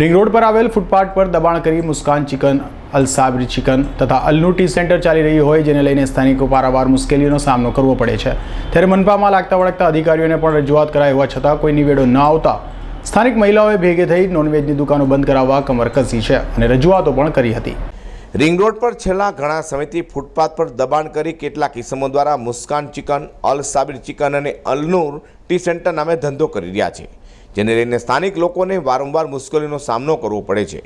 Ring road પર આવેલ footpath પર દબાણ કરી મુસ્કાન ચિકન અલસાબરી ચિકન તથા અલનું ટી સેન્ટર ચાલી રહ્યું હોય, જેને લઈને સ્થાનિકો પારાવાર મુશ્કેલીઓનો સામનો કરવો પડે છે. ત્યારે મનપામાં લાગતા વળગતા અધિકારીઓને પણ રજૂઆત કરાઈ હોવા છતાં કોઈ નિવેડો ન આવતા સ્થાનિક મહિલાઓએ ભેગે થઈ નોનવેજની દુકાનો બંધ કરાવવા કમર કસી છે અને રજૂઆતો પણ કરી હતી. રિંગ રોડ પર છેલ્લા ઘણા સમયથી ફૂટપાથ પર દબાણ કરી કેટલાક કિસમો દ્વારા મુસ્કાન ચિકન, અલ સાબિર ચિકન અને અલનૂર ટી સેન્ટર નામે ધંધો કરી રહ્યા છે. જેને લઈને સ્થાનિક લોકોને વારંવાર મુશ્કેલીનો સામનો કરવો પડે છે.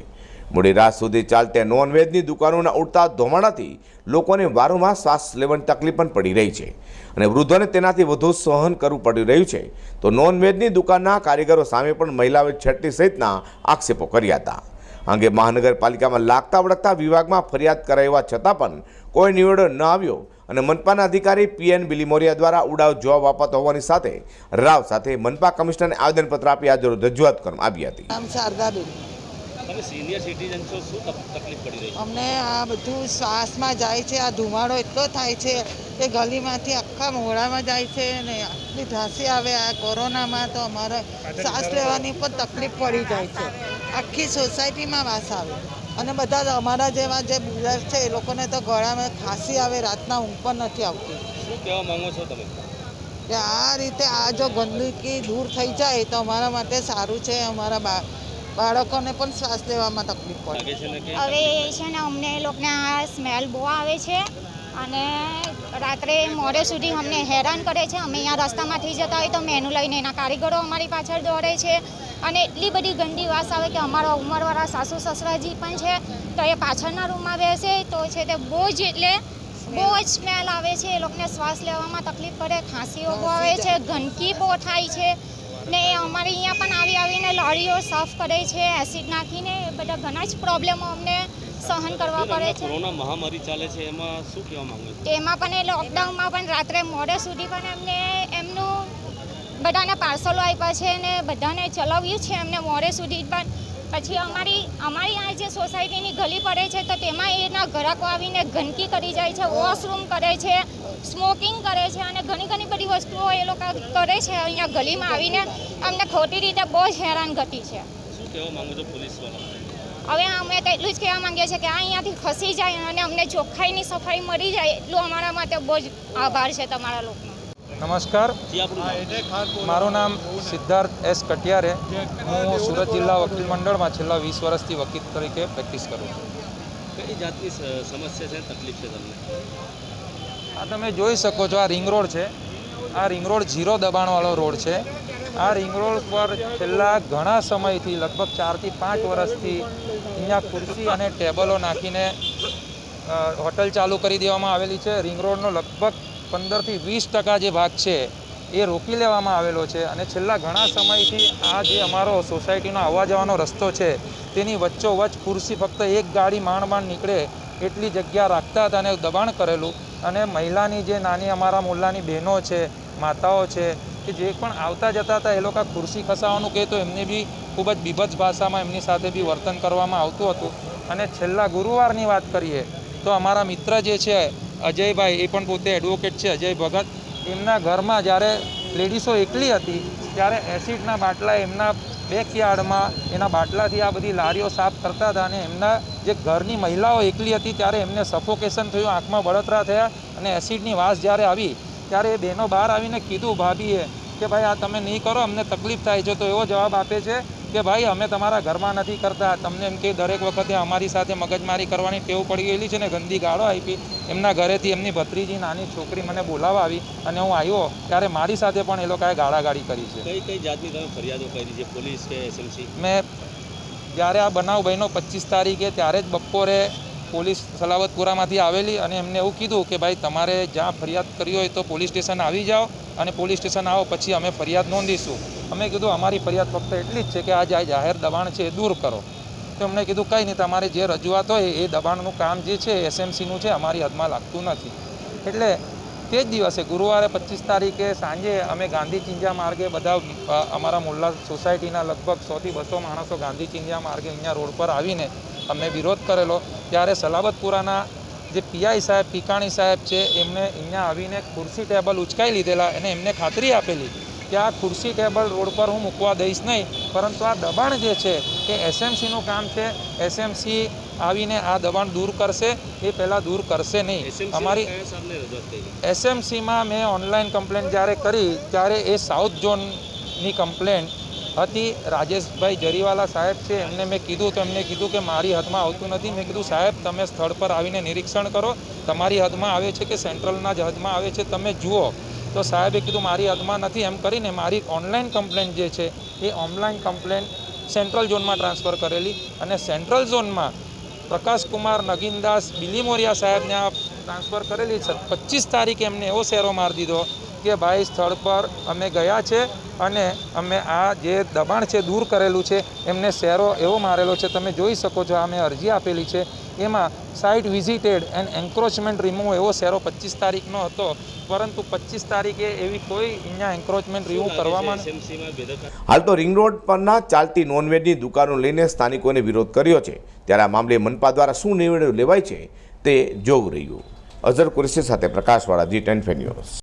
મોડી રાત સુધી ચાલતી નોનવેજની દુકાનોના ઉડતા ધોમાડાથી લોકોને વારંવાર શ્વાસ લેવાની તકલીફ પણ પડી રહી છે અને વૃદ્ધોને તેનાથી વધુ સહન કરવું પડી રહ્યું છે. તો નોનવેજની દુકાનના કારીગરો સામે પણ મહિલાઓએ છઠ્ઠી સહિતના આક્ષેપો કર્યા હતા. અંગે મહાનગરપાલિકામાં લાગતા વળગતા વિભાગમાં ફરિયાદ કરાવવા છતાં પણ કોઈ નિવેડો ન આવ્યો. અને મનપાના અધિકારી પીએન બિલીમોરિયા દ્વારા ઉડાવ જવાબ અપાતો હોવાની સાથે રાવ સાથે મનપા કમિશનરને આવેદનપત્ર આપી આજે રજૂઆત કરવામાં આવી હતી. નામ શારદાબેન. તમે સિનિયર સિટીઝન છો શું તક- તકલીફ પડી રહી છે? અમને આ બધું શ્વાસમાં જાય છે આ ધુમાડો એટલો થાય છે કે ગલીમાંથી આખા મોડામાં જાય છે ને આટલી ધાસી આવે આ કોરોનામાં તો અમારે શ્વાસ લેવાની પણ તકલીફ પડી જાય છે. આખી સોસાયટીમાં વાસ આવે. અને બધા જ અમારા જેવા જે બિલ્ડર છે એ લોકોને તો ગળામાં ખાંસી આવે રાતના ઊંઘ પણ નથી આવતી. શું કહેવા માંગો છો તમે? કે આ રીતે આ જો ગંદકી દૂર થઈ જાય તો અમારા માટે સારું છે. અમારા બા બાળકોને પણ શ્વાસ લેવામાં તકલીફ પડે. હવે કે છે ને અમને એ લોકોને આ સ્મેલ બહુ આવે છે. અને રાત્રે મોડે સુધી અમને હેરાન કરે છે. અમે અહીંયા રસ્તામાંથી જતા હોય તો મેનુ લઈને એના કારીગરો અમારી પાછળ દોડે છે. અને એટલી બધી ગંદી વાસ આવે કે અમારા ઉંમરવાળા સાસુ સસરાજી પણ છે. તો એ પાછળના રૂમમાં બેસે તો છે તે બહુ જ એટલે બહુ જ સ્મેલ આવે છે. એ લોકોને શ્વાસ લેવામાં તકલીફ પડે, ખાંસીઓ બહુ આવે છે, ગંદકી બહુ થાય છે. ને એ અમારે અહીંયા પણ આવી આવીને લારીઓ સાફ કરે છે, એસિડ નાખીને એ બધા ઘણા જ પ્રોબ્લેમો અમને સહન કરવા પડે છે. કોરોના મહામારી ચાલે છે એમાં શું કહેવા માંગો છો? તેમાં પણ એ લોકડાઉનમાં પણ રાત્રે મોડે સુધી પણ એમને એમનું બધાને પાર્સલો આપ્યા છે અને બધાને ચલાવ્યું છે એમને મોડે સુધી પણ. પછી અમારી અમારી આ જે સોસાયટીની ગલી પડે છે તો તેમાં એના ગ્રાહકો આવીને ગંદકી કરી જાય છે વોશરૂમ કરે છે સ્મોકિંગ કરે છે અને ઘણી ઘણી બધી વસ્તુઓ એ લોકો કરે છે અહીંયા ગલીમાં આવીને. અમને ખોટી રીતે બહુ જ હેરાન હેરાનગતિ છે. શું કહેવા માંગો છો પોલીસ હવે અમે તો એટલું જ કહેવા માંગીએ છીએ કે આ અહીંયાથી ખસી જાય અને અમને ચોખ્ખાઈની સફાઈ મળી જાય એટલું અમારા માટે બહુ જ આભાર છે તમારા લોકોનો. નમસ્કાર. મારું નામ સિદ્ધાર્થ એસ કટિયારે. હું સુરત જિલ્લા વકીલ મંડળમાં છેલ્લા વીસ વર્ષથી વકીલ તરીકે પ્રેક્ટિસ કરું છું. કઈ જાતની સમસ્યા છે તકલીફ છે તમને? આ તમે જોઈ શકો છો આ રિંગ રોડ છે. આ રિંગ રોડ ઝીરો દબાણવાળો રોડ છે. આ રિંગ રોડ પર છેલ્લા ઘણા સમયથી, લગભગ ચારથી પાંચ વર્ષથી અહીંયા ખુરશી અને ટેબલો નાખીને હોટલ ચાલુ કરી દેવામાં આવેલી છે. રિંગ રોડનો લગભગ પંદરથી વીસ ટકા જે ભાગ છે, એ રોકી લેવામાં આવેલો છે. અને છેલ્લા ઘણા સમયથી આ જે અમારો સોસાયટીનો આવવા જવાનો રસ્તો છે, તેની વચ્ચોવચ્ચ ખુરશી ફક્ત એક ગાડી માંડ માંડ નીકળે એટલી જગ્યા રાખતા હતા અને દબાણ કરેલું. અને મહિલાની જે નાની અમારા મુલ્લાની બહેનો છે, માતાઓ છે કે જે પણ આવતા જતા હતા, એ લોકો ખુરશી ખસાવાનું કહે તો એમને બી ખૂબ જ બીભત્સ ભાષામાં એમની સાથે બી વર્તન કરવામાં આવતું હતું. અને છેલ્લા ગુરુવારની વાત કરીએ તો અમારા મિત્ર જે છે, અજયભાઈ, એ પણ પોતે એડવોકેટ છે, અજય ભગત. એમના ઘરમાં જ્યારે લેડીસો એકલી હતી, ત્યારે એસિડના બાટલા એમના બેકયાર્ડમાં એના બાટલાથી આ બધી લારીઓ સાફ કરતા હતા અને એમના જે ઘરની મહિલાઓ એકલી હતી, ત્યારે એમને સફોકેશન થયું, આંખમાં બળતરા થયા અને એસિડની વાસ જ્યારે આવી ત્યારે એ બહેનો બહાર આવીને કીધું ભાભીએ કે ભાઈ આ તમે નહીં કરો અમને તકલીફ થાય છે. તો એવો જવાબ આપે છે કે ભાઈ અમે તમારા ઘરમાં નથી કરતા. તમને એમ કે દરેક વખતે અમારી સાથે મગજમારી કરવાની ટેવ પડી ગયેલી છે ને ગંદી ગાળો આપી એમના ઘરેથી એમની ભત્રીજી નાની છોકરી મને બોલાવવા આવી અને હું આવ્યો ત્યારે મારી સાથે પણ એ લોકોએ ગાળાગાળી કરી છે. કઈ કઈ જાતની તમે ફરિયાદો કરી છે? પોલીસ કે એસએમસી મેં જ્યારે આ બનાવ બન્યો પચીસ તારીખે ત્યારે જ બપોરે પોલીસ સલાવતપુરામાંથી આવેલી અને એમને એવું કીધું કે ભાઈ, તમારે જ્યાં ફરિયાદ કરી હોય તો પોલીસ સ્ટેશન આવી જાઓ અને પોલીસ સ્ટેશન આવો, પછી અમે ફરિયાદ નોંધીશું. અમે કીધું, અમારી ફરિયાદ ફક્ત એટલી જ છે કે આ જે જાહેર દબાણ છે એ દૂર કરો. તો એમણે કીધું, કંઈ નહીં, તમારે જે રજૂઆત હોય એ દબાણનું કામ જે છે, એસએમસીનું છે, અમારી હદમાં લાગતું નથી. એટલે તે જ દિવસે, ગુરુવારે પચીસ તારીખે સાંજે અમે ગાંધી ચિંજા માર્ગે બધા અમારા મુલ્લા સોસાયટીના લગભગ સોથી બસો માણસો ગાંધી ચિંજા માર્ગે અહીંયા રોડ પર આવીને અમે વિરોધ કરેલો. ત્યારે સલાબતપુરાના જે પીઆઈ સાહેબ, પીકાણી સાહેબ છે, એમને અહીંયા આવીને ખુરશી ટેબલ ઉચકાઈ લીધેલા અને એમને ખાતરી આપેલી કે આ ખુરશી ટેબલ રોડ પર હું મૂકવા દઈશ નહીં. પરંતુ આ દબાણ જે છે એ એસએમસીનું કામ છે, એસએમસી આવીને આ દબાણ દૂર કરશે એ પહેલાં દૂર કરશે નહીં. અમારી એસએમસીમાં મેં ઓનલાઈન કમ્પ્લેન જ્યારે કરી ત્યારે એ સાઉથ ઝોનની કમ્પ્લેન હતી. રાજેશભાઈ જરીવાલા સાહેબ છે એમને મેં કીધું તો એમને કીધું કે મારી હદમાં આવતું નથી. મેં કીધું સાહેબ તમે સ્થળ પર આવીને નિરીક્ષણ કરો. તમારી હદમાં આવે છે કે સેન્ટ્રલના જ હદમાં આવે છે તમે જુઓ. તો સાહેબે કીધું મારી હદમાં નથી. એમ કરીને મારી ઓનલાઈન કમ્પ્લેન જે છે એ ઓનલાઈન કમ્પ્લેન સેન્ટ્રલ ઝોનમાં ટ્રાન્સફર કરેલી અને સેન્ટ્રલ ઝોનમાં પ્રકાશકુમાર નગીનદાસ બિલીમોરિયા સાહેબને આ ટ્રાન્સફર કરેલી છે. પચીસ તારીખે એમને એવો શેરો મારી દીધો. કે ભાઈ સ્થળ પર અમે ગયા છે અને અમે આ જે દબાણ છે દૂર કરેલું છે એમને શેરો એવો મારેલો છે તમે જોઈ શકો છો આ મેં અરજી આપેલી છે. એમાં site visited and encroachment remove એવો શેરો પચીસ તારીખનો હતો પરંતુ પચીસ તારીખે એવી કોઈ અહીંયા એન્ક્રોચમેન્ટ રિમૂવ કરવામાં હાલ તો રિંગ રોડ પરના ચાલતી નોનવેજની દુકાનો લઈને સ્થાનિકોને વિરોધ કર્યો છે. ત્યારે આ મામલે મનપા દ્વારા શું નિર્ણય લેવાય છે તે જોવું રહ્યું. અઝર કુરેશી સાથે પ્રકાશવાળા જી ટેન ન્યૂઝ.